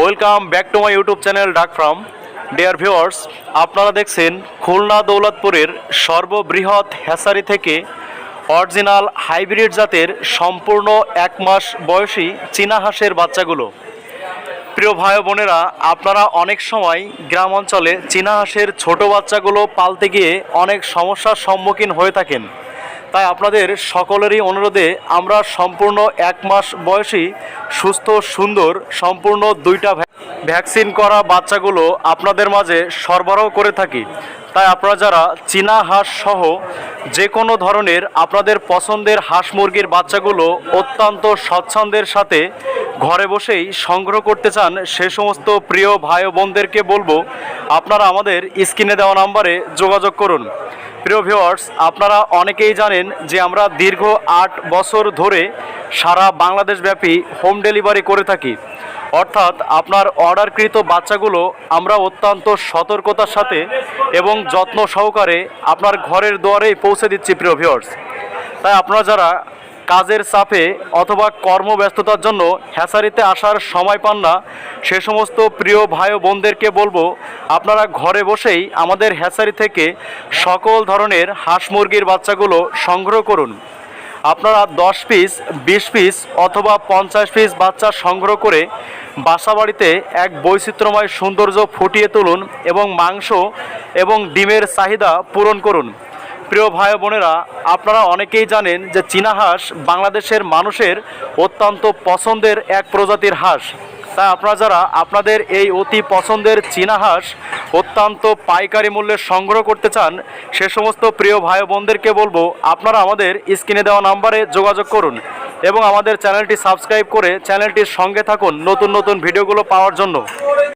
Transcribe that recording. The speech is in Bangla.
Welcome back to my YouTube channel ডাক ফ্রম ডিয়ার ভিউয়ার্স আপনারা দেখছেন খুলনা দৌলতপুরের সর্ববৃহৎ হ্যাসারি থেকে অরিজিনাল হাইব্রিড জাতের সম্পূর্ণ এক মাস বয়সী চীনা হাঁসের বাচ্চাগুলো। প্রিয় ভাই বোনেরা, আপনারা অনেক সময় গ্রাম অঞ্চলে চীনা হাঁসের ছোট বাচ্চাগুলো পালতে গিয়ে অনেক সমস্যার সম্মুখীন হয়ে থাকেন। তাই আপনাদের সকলেরই অনুরোধে আমরা সম্পূর্ণ এক মাস বয়সী, সুস্থ, সুন্দর, সম্পূর্ণ দুইটা ভ্যাকসিন করা বাচ্চাগুলো আপনাদের মাঝে সরবরাহ করে থাকি। তাই আপনারা যারা চীনা হাঁস সহ যে কোনো ধরনের আপনাদের পছন্দের হাঁস মুরগির বাচ্চাগুলো অত্যন্ত স্বচ্ছন্দের সাথে ঘরে বসেই সংগ্রহ করতে চান, সে সমস্ত প্রিয় ভাই বোনদেরকে বলব, আপনারা আমাদের স্ক্রিনে দেওয়া নাম্বারে যোগাযোগ করুন। প্রিয় ভিওয়ার্স আপনারা অনেকেই জানেন যে আমরা দীর্ঘ আট বছর ধরে সারা বাংলাদেশব্যাপী হোম ডেলিভারি করে থাকি। অর্থাৎ আপনার অর্ডারকৃত বাচ্চাগুলো আমরা অত্যন্ত সতর্কতার সাথে এবং যত্ন সহকারে আপনার ঘরের দুয়ারেই পৌঁছে দিচ্ছি, প্রিয় ভিওয়ার্স তাই আপনারা যারা কাজের চাপে অথবা কর্মব্যস্ততার জন্য হ্যাসারিতে আসার সময় পান না। সে সমস্ত প্রিয় ভাই বোনদেরকে বলব, আপনারা ঘরে বসেই আমাদের হ্যাসারি থেকে সকল ধরনের হাঁস মুরগির বাচ্চাগুলো সংগ্রহ করুন। আপনারা দশ পিস, বিশ পিস অথবা পঞ্চাশ পিস বাচ্চা সংগ্রহ করে বাসাবাড়িতে এক বৈচিত্র্যময় সৌন্দর্য ফুটিয়ে তুলুন এবং মাংস এবং ডিমের চাহিদা পূরণ করুন। প্রিয় ভাই বোনেরা, আপনারা অনেকেই জানেন যে চীনা হাঁস বাংলাদেশের মানুষের অত্যন্ত পছন্দের এক প্রজাতির হাঁস। তাই আপনারা যারা আপনাদের এই অতি পছন্দের চীনা হাঁস অত্যন্ত পাইকারি মূল্যে সংগ্রহ করতে চান, সে সমস্ত প্রিয় ভাই বোনদেরকে বলব, আপনারা আমাদের স্ক্রিনে দেওয়া নাম্বারে যোগাযোগ করুন এবং আমাদের চ্যানেলটি সাবস্ক্রাইব করে চ্যানেলটির সঙ্গে থাকুন নতুন নতুন ভিডিওগুলো পাওয়ার জন্য।